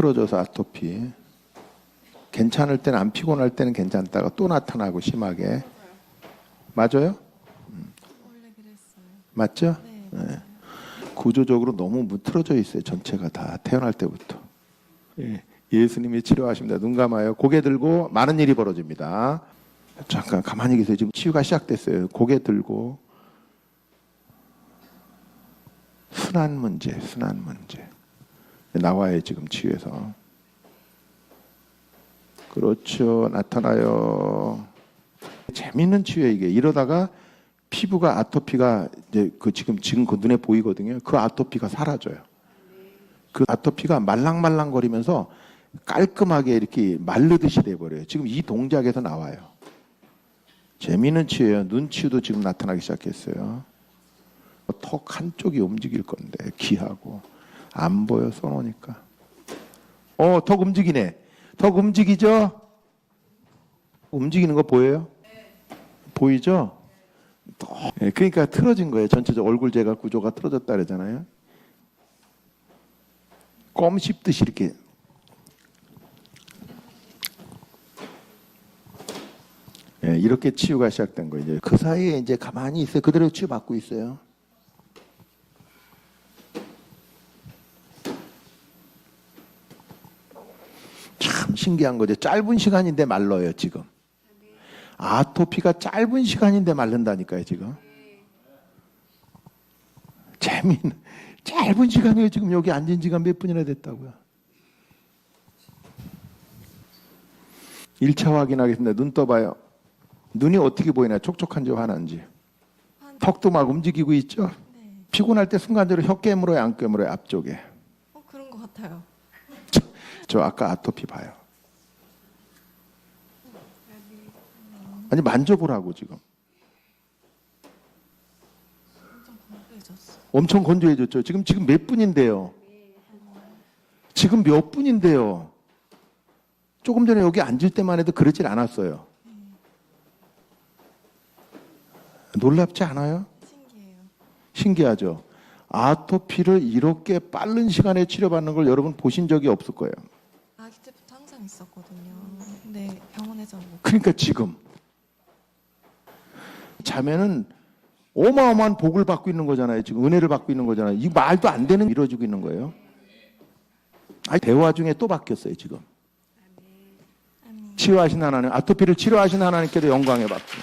틀어져서 아토피. 괜찮을 때는 안 피곤할 때는 괜찮다가 또 나타나고 심하게. 맞아요? 그랬어요. 맞죠? 네. 구조적으로 너무 무틀어져 있어요. 전체가 다 태어날 때부터. 예, 예수님이 치료하십니다. 눈 감아요. 고개 들고 많은 일이 벌어집니다. 잠깐 가만히 계세요. 지금 치유가 시작됐어요. 고개 들고 순환 문제, 순환 문제 나와요. 지금 치유에서. 그렇죠. 나타나요. 재밌는 치유예요. 이게 이러다가 피부가 아토피가 이제 그 지금 지금 그 눈에 보이거든요. 그 아토피가 사라져요. 그 아토피가 말랑말랑거리면서 깔끔하게 이렇게 마르듯이 돼버려요. 지금 이 동작에서 나와요. 재미있는 치유예요. 눈 치유도 지금 나타나기 시작했어요. 턱 한쪽이 움직일 건데 귀하고 안 보여 써놓으니까. 어, 턱 움직이네. 턱 움직이죠? 움직이는 거 보여요? 보이죠? 예, 그러니까 틀어진 거예요. 전체적 얼굴 제가 구조가 틀어졌다 그러잖아요. 껌 씹듯이 이렇게 예, 이렇게 치유가 시작된 거예요. 그 사이에 이제 가만히 있어요. 그대로 치유 받고 있어요. 참 신기한 거죠. 짧은 시간인데 말라요 지금. 아토피가 짧은 시간인데 마른다니까요 지금. 재미있는 짧은 시간이에요 지금 여기 앉은 지가 몇 분이나 됐다고요. 1차 확인하겠습니다. 눈 떠봐요. 눈이 어떻게 보이나요? 촉촉한지 환한지. 턱도 막 움직이고 있죠? 네. 피곤할 때 순간적으로 혀 깨물어요 안 깨물어요 앞쪽에. 어 그런 것 같아요. 저 아까 아토피 봐요. 아니 만져보라고 지금. 엄청 건조해졌죠. 지금 지금 몇 분인데요. 지금 몇 분인데요. 조금 전에 여기 앉을 때만 해도 그러질 않았어요. 놀랍지 않아요? 신기해요. 신기하죠. 아토피를 이렇게 빠른 시간에 치료받는 걸 여러분 보신 적이 없을 거예요. 아기 때부터 항상 있었거든요. 근데 병원에서 뭐 그러니까 지금 자매는 어마어마한 복을 받고 있는 거잖아요. 지금 은혜를 받고 있는 거잖아요. 이 말도 안 되는 이루어지고 있는 거예요. 아니 대화 중에 또 바뀌었어요. 지금 치유하신 하나님, 아토피를 치료하신 하나님께도 영광의 박수.